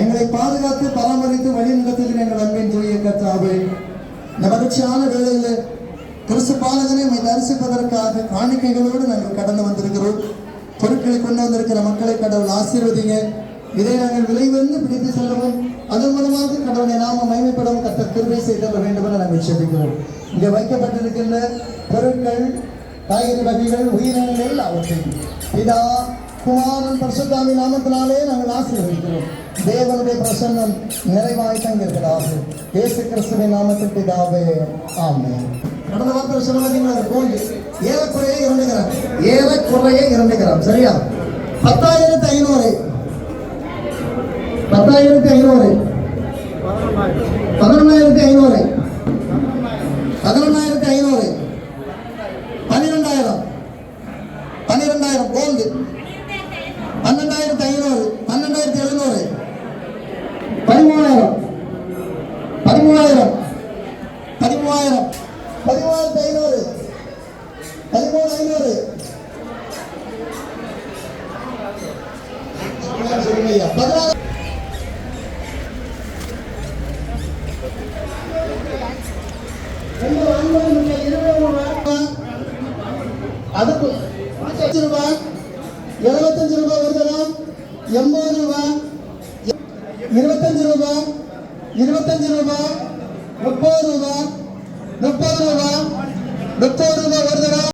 எங்களை பாதுகாத்து பராமரித்து வழி நடத்துகிற எங்கள் அன்பின் தூய கர்த்தாவே. இந்த மகிழ்ச்சியான வேளையில் கிறிஸ்து பாலகனை தரிசிப்பதற்காக காணிக்கைகளோடு நாங்கள் கடந்து வந்திருக்கிறோம். பொருட்களை கொண்டு வந்திருக்கிற மக்களை கடவுள் ஆசீர்வதிங்க. இதை நாங்கள் விளைவென்று பிடித்து செல்லவும் அதன் மூலமாக கடவுளை நாம மயமைப்படவும் கத்த கிருமை செய்தவ வேண்டும் என நாங்கள் செபிக்கிறோம் இங்கே வைக்கப்பட்டிருக்கின்ற பொருட்கள் காய்கறி வகைகள் உயிரினங்கள் அவற்றின் பிதா குமாரன் பரிசுத்தாமி நாமத்தினாலே நாங்கள் ஆசீர்வதிக்கிறோம். தேவனுடைய பிரசன்னம் நிறைவாய் தங்கியிருக்கிறதாக இயேசு கிறிஸ்துவின் நாமத்தில் பிதாவே ஆமே கடந்த வாரத்தில் சொன்ன அந்த கோயில் ஏறக்குறைய இரண்டு கிராம் ஏறக்குறைய இரண்டு கிராம் சரியா? பத்தாயிரத்தி ஐநூறு. பத்தாயிரத்தி ஐநூறு. பதினொன்னாயிரத்தி ஐநூறு. பதினொன்னாயிரத்தி ஐநூறு. பன்னிரெண்டாயிரம். பன்னிரெண்டாயிரம் கோல்டு பன்னெண்டாயிரத்தி ஐநூறு பன்னெண்டாயிரத்தி எழுநூறு. பதிமூணாயிரம் பதிமூணாயிரம் பதிமூவாயிரம். பதிமூவாயிரத்தி ஐநூறு. பதிமூணு ஐநூறு. பதினாறு ரெண்டு இருபது அதுக்கு ரூபாய். எழுபத்தஞ்சு ரூபாய் வருதலாம் எண்பது ரூபாய். இருபத்தஞ்சு ரூபாய். இருபத்தஞ்சு ரூபாய். முப்பது ரூபாய். முப்பது ரூபாய். முப்பது ரூபாய் வருதலாம்